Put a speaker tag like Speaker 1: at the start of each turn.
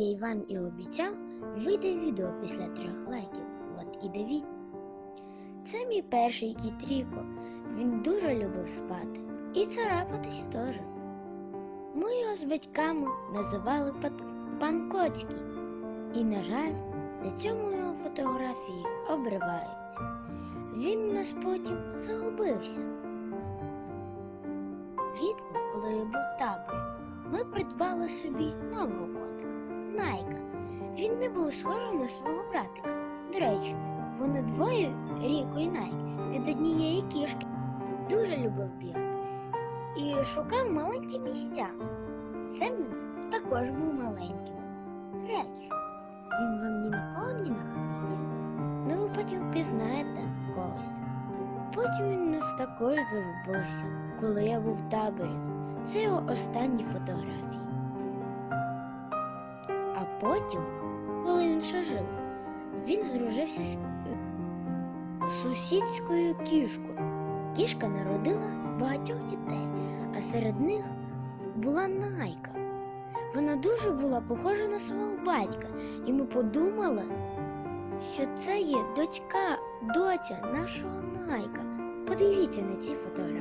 Speaker 1: я й вам і обіцяв, вийде відео після трьох лайків. От і дивіться. Це мій перший кіт Ріко. Він дуже любив спати. І царапатись теж. Ми його з батьками називали пат- пан Коцький. І, на жаль, на цьому його фотографії обриваються. Він нас потім загубився. Влітку, коли я був таборі, ми придбали собі нового котика Найка. Він не був схожий на свого братика. До речі, вони двоє, Ріко і Найк, від однієї кішки. Дуже любив бігати і шукав маленькі місця. Семен також був маленьким. Речі, він вам ні на кого не нагадує. Ну, ви потім впізнаєте когось. Потім він нас також загубився, коли я був в таборі. Це його останні фотографії. Потім, коли він ще жив, він здружився з сусідською кішкою. Кішка народила багатьох дітей, а серед них була Найка. Вона дуже була похожа на свого батька, і ми подумали, що це є дочка, доця нашого Найка. Подивіться на ці фотографії.